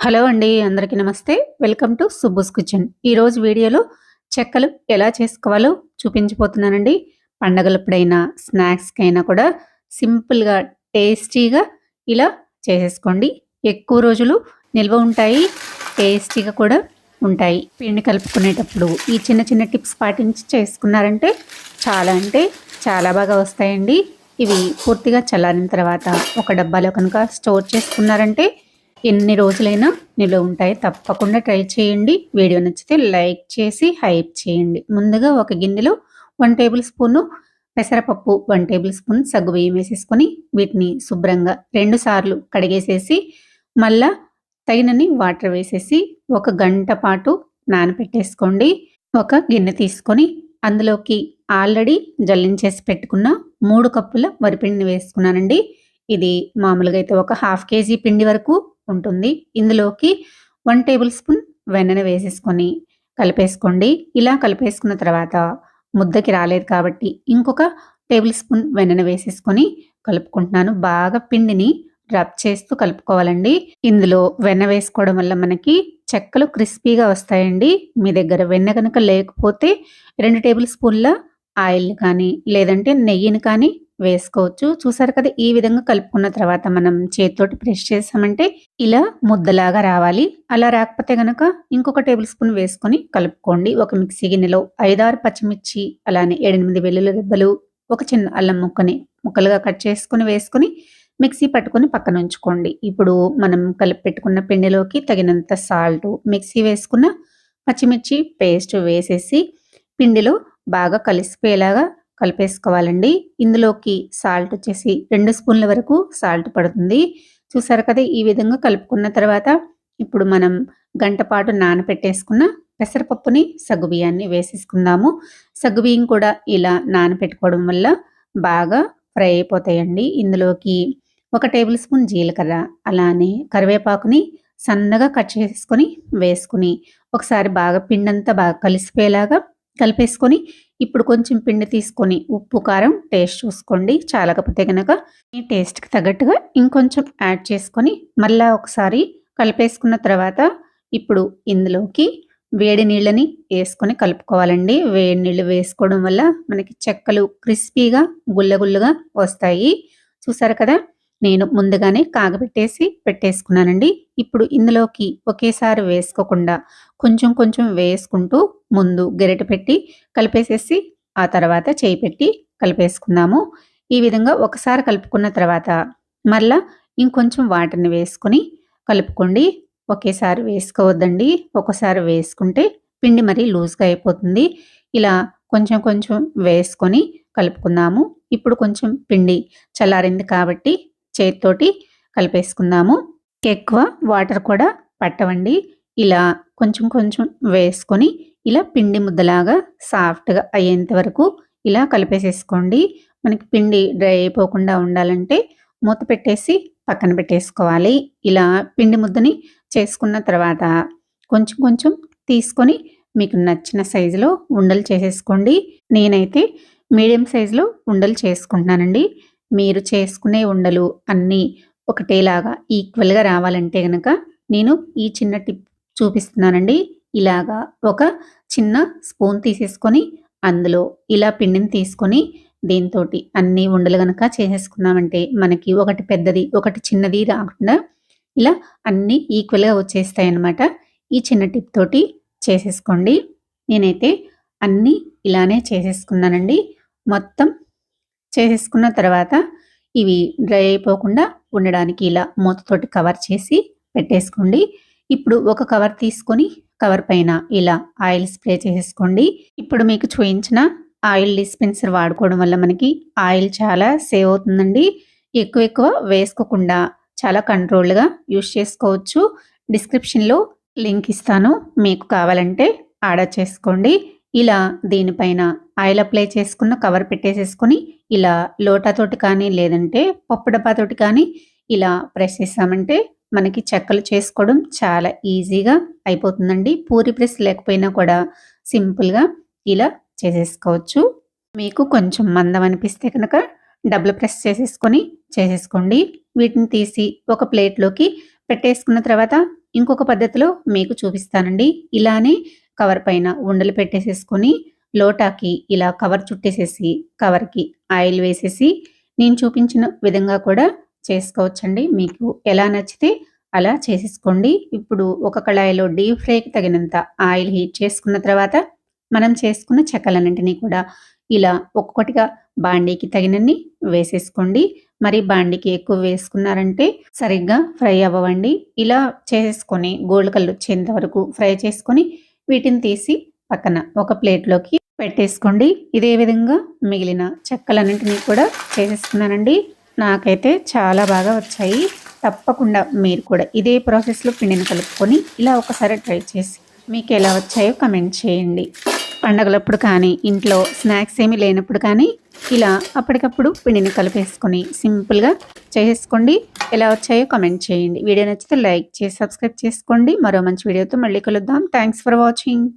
Hello అండి అందరికీ నమస్తే. Welcome to Subbu's kitchen. ఈరోజు వీడియోలో చెక్కలు ఎలా చేసుకోవాలో చూపించిపోతున్నానండి పండగలప్పుడైనా స్నాక్స్కైనా కూడా సింపుల్గా టేస్టీగా ఇలా చేసేసుకోండి. ఎక్కువ రోజులు నిల్వ ఉంటాయి టేస్టీగా కూడా ఉంటాయి. పిండి కలుపుకునేటప్పుడు ఈ చిన్న చిన్న టిప్స్ పాటించి చేసుకున్నారంటే చాలా అంటే చాలా బాగా వస్తాయండి. ఇవి పూర్తిగా చల్లారిన తర్వాత ఒక డబ్బాలో కనుక స్టోర్ చేసుకున్నారంటే ఎన్ని రోజులైనా నిల్వ ఉంటాయి. తప్పకుండా ట్రై చేయండి. వీడియో నచ్చితే లైక్ చేసి హైప్ చేయండి. ముందుగా ఒక గిన్నెలో వన్ టేబుల్ స్పూను పెసరపప్పు వన్ టేబుల్ స్పూన్ సగ్గు బియ్యం వేసేసుకొని వీటిని శుభ్రంగా రెండు సార్లు కడిగేసేసి మళ్ళా తగినన్ని వాటర్ వేసేసి ఒక గంట పాటు నానపెట్టేసుకోండి. ఒక గిన్నె తీసుకొని అందులోకి ఆల్రెడీ జల్లించేసి పెట్టుకున్న మూడు కప్పుల వరిపిండిని వేసుకున్నానండి. ఇది మామూలుగా అయితే ఒక హాఫ్ కేజీ పిండి వరకు ఉంటుంది. ఇందులోకి వన్ టేబుల్ స్పూన్ వెన్నెన వేసేసుకొని కలిపేసుకోండి. ఇలా కలిపేసుకున్న తర్వాత ముద్దకి రాలేదు కాబట్టి ఇంకొక టేబుల్ స్పూన్ వెన్నెన వేసేసుకొని కలుపుకుంటున్నాను. బాగా పిండిని రబ్ చేస్తూ కలుపుకోవాలండి. ఇందులో వెన్న వేసుకోవడం వల్ల మనకి చెక్కలు క్రిస్పీగా వస్తాయండి. మీ దగ్గర వెన్న కనుక లేకపోతే రెండు టేబుల్ స్పూన్ల ఆయిల్ కానీ లేదంటే నెయ్యిని కానీ వేసుకోవచ్చు. చూసారు కదా ఈ విధంగా కలుపుకున్న తర్వాత మనం చేతితోటి ప్రెస్ చేసామంటే ఇలా ముద్దలాగా రావాలి. అలా రాకపోతే గనక ఇంకొక టేబుల్ స్పూన్ వేసుకొని కలుపుకోండి. ఒక మిక్సీ గిన్నెలో ఐదారు పచ్చిమిర్చి అలానే ఏడెనిమిది వెల్లుల్లి రెబ్బలు ఒక చిన్న అల్లం ముక్కని ముక్కలుగా కట్ చేసుకుని వేసుకొని మిక్సీ పట్టుకొని పక్కన ఉంచుకోండి. ఇప్పుడు మనం కలిపి పెట్టుకున్న పిండిలోకి తగినంత సాల్ట్ మిక్సీ వేసుకున్న పచ్చిమిర్చి పేస్ట్ వేసేసి పిండిలో బాగా కలిసిపోయేలాగా కలిపేసుకోవాలండి. ఇందులోకి సాల్ట్ వచ్చేసి రెండు స్పూన్ల వరకు సాల్ట్ పడుతుంది. చూసారు కదా ఈ విధంగా కలుపుకున్న తర్వాత ఇప్పుడు మనం గంట పాటు నానపెట్టేసుకున్న పెసరపప్పుని సగ్గుబియ్యాన్ని వేసేసుకుందాము. సగ్గుబియ్యం కూడా ఇలా నానపెట్టుకోవడం వల్ల బాగా ఫ్రై అయిపోతాయండి. ఇందులోకి ఒక టేబుల్ స్పూన్ జీలకర్ర అలానే కరివేపాకుని సన్నగా కట్ చేసుకొని వేసుకుని ఒకసారి బాగా పిండంతా బాగా కలిసిపోయేలాగా కలిపేసుకొని ఇప్పుడు కొంచెం పిండి తీసుకొని ఉప్పు కారం టేస్ట్ చూసుకోండి. చాలకపోతే కనుక మీ టేస్ట్కి తగ్గట్టుగా ఇంకొంచెం యాడ్ చేసుకొని మళ్ళీ ఒకసారి కలిపేసుకున్న తర్వాత ఇప్పుడు ఇందులోకి వేడి నీళ్ళని వేసుకొని కలుపుకోవాలండి. వేడి నీళ్ళు వేసుకోవడం వల్ల మనకి చెక్కలు క్రిస్పీగా గుల్లగుల్లగా వస్తాయి. చూసారు కదా? నేను ముందుగానే కాగబెట్టేసి పెట్టేసుకున్నానండి. ఇప్పుడు ఇందులోకి ఒకేసారి వేసుకోకుండా కొంచెం కొంచెం వేసుకుంటూ ముందు గరిట పెట్టి కలిపేసేసి ఆ తర్వాత చేయి పెట్టి కలిపేసుకుందాము. ఈ విధంగా ఒకసారి కలుపుకున్న తర్వాత మళ్ళా ఇంకొంచెం వాటర్ని వేసుకొని కలుపుకోండి. ఒకేసారి వేసుకోవద్దండి. ఒకసారి వేసుకుంటే పిండి మరీ లూజ్గా అయిపోతుంది. ఇలా కొంచెం కొంచెం వేసుకొని కలుపుకుందాము. ఇప్పుడు కొంచెం పిండి చల్లారింది కాబట్టి చేతితోటి కలిపేసుకుందాము. ఎక్కువ వాటర్ కూడా పట్టవండి. ఇలా కొంచెం కొంచెం వేసుకొని ఇలా పిండి ముద్దలాగా సాఫ్ట్గా అయ్యేంత వరకు ఇలా కలిపేసేసుకోండి. మనకి పిండి డ్రై అయిపోకుండా ఉండాలంటే మూత పెట్టేసి పక్కన పెట్టేసుకోవాలి. ఇలా పిండి ముద్దని చేసుకున్న తర్వాత కొంచెం కొంచెం తీసుకొని మీకు నచ్చిన సైజులో ఉండలు చేసేసుకోండి. నేనైతే మీడియం సైజులో ఉండలు చేసుకుంటున్నానండి. మీరు చేసుకునే ఉండలు అన్నీ ఒకటేలాగా ఈక్వల్గా రావాలంటే కనుక నేను ఈ చిన్న టిప్ చూపిస్తున్నానండి. ఇలాగా ఒక చిన్న స్పూన్ తీసేసుకొని అందులో ఇలా పిండిని తీసుకొని దీంతో అన్ని ఉండలు కనుక చేసేసుకున్నామంటే మనకి ఒకటి పెద్దది ఒకటి చిన్నది రాకుండా ఇలా అన్నీ ఈక్వల్గా వచ్చేస్తాయి అన్నమాట ఈ చిన్న టిప్ తోటి చేసేసుకోండి. నేనైతే అన్నీ ఇలానే చేసేసుకున్నానండి. మొత్తం చేసేసుకున్న తర్వాత ఇవి డ్రై అయిపోకుండా ఉండడానికి ఇలా మూతతోటి కవర్ చేసి పెట్టేసుకోండి. ఇప్పుడు ఒక కవర్ తీసుకొని కవర్ పైన ఇలా ఆయిల్ స్ప్రే చేసేసుకోండి. ఇప్పుడు మీకు చూయించిన ఆయిల్ డిస్పెన్సర్ వాడుకోవడం వల్ల మనకి ఆయిల్ చాలా సేవ్ అవుతుందండి. ఎక్కువ ఎక్కువ వేసుకోకుండా చాలా కంట్రోల్గా యూస్ చేసుకోవచ్చు. డిస్క్రిప్షన్లో లింక్ ఇస్తాను. మీకు కావాలంటే ఆర్డర్ చేసుకోండి. ఇలా దీనిపైన ఆయిల్ అప్లై చేసుకున్న కవర్ పెట్టేసేసుకొని ఇలా లోటాతోటి కానీ లేదంటే పప్పు డబ్బాతోటి కానీ ఇలా ప్రెస్ చేసామంటే మనకి చెక్కలు చేసుకోవడం చాలా ఈజీగా అయిపోతుందండి. పూరి ప్రెస్ లేకపోయినా కూడా సింపుల్గా ఇలా చేసేసుకోవచ్చు. మీకు కొంచెం మందం అనిపిస్తే కనుక డబుల్ ప్రెస్ చేసేసుకొని చేసేసుకోండి. వీటిని తీసి ఒక ప్లేట్లోకి పెట్టేసుకున్న తర్వాత ఇంకొక పద్ధతిలో మీకు చూపిస్తానండి. ఇలానే కవర్ పైన ఉండలు పెట్టేసేసుకొని లోటాకి ఇలా కవర్ చుట్టేసేసి కవర్కి ఆయిల్ వేసేసి నేను చూపించిన విధంగా కూడా చేసుకోవచ్చండి. మీకు ఎలా నచ్చితే అలా చేసేసుకోండి. ఇప్పుడు ఒక కళాయిలో డీప్ ఫ్రైకి తగినంత ఆయిల్ హీట్ చేసుకున్న తర్వాత మనం చేసుకున్న చెక్కలన్నింటినీ కూడా ఇలా ఒక్కొక్కటిగా బాండీకి తగినన్ని వేసేసుకోండి. మరి బాండీకి ఎక్కువ వేసుకున్నారంటే సరిగ్గా ఫ్రై అవ్వండి ఇలా చేసుకొని గోల్డ్ కలర్ వచ్చేంత వరకు ఫ్రై చేసుకొని వీటిని తీసి పక్కన ఒక ప్లేట్లోకి పెట్టేసుకోండి. ఇదే విధంగా మిగిలిన చెక్కలన్నింటినీ కూడా చేసేసుకున్నానండి నాకైతే చాలా బాగా వచ్చాయి. తప్పకుండా మీరు కూడా ఇదే ప్రాసెస్లో పిండిని కలుపుకొని ఇలా ఒకసారి ట్రై చేసి మీకు ఎలా వచ్చాయో కమెంట్ చేయండి. పండగలప్పుడు కానీ ఇంట్లో స్నాక్స్ ఏమీ లేనప్పుడు కానీ ఇలా అప్పటికప్పుడు పిండిని కలిపేసుకొని సింపుల్గా చేసేసుకోండి. ఎలా వచ్చాయో కమెంట్ చేయండి. వీడియో నచ్చితే లైక్ చేసి సబ్స్క్రైబ్ చేసుకోండి. మరో మంచి వీడియోతో మళ్ళీ కలుద్దాం. Thanks for watching.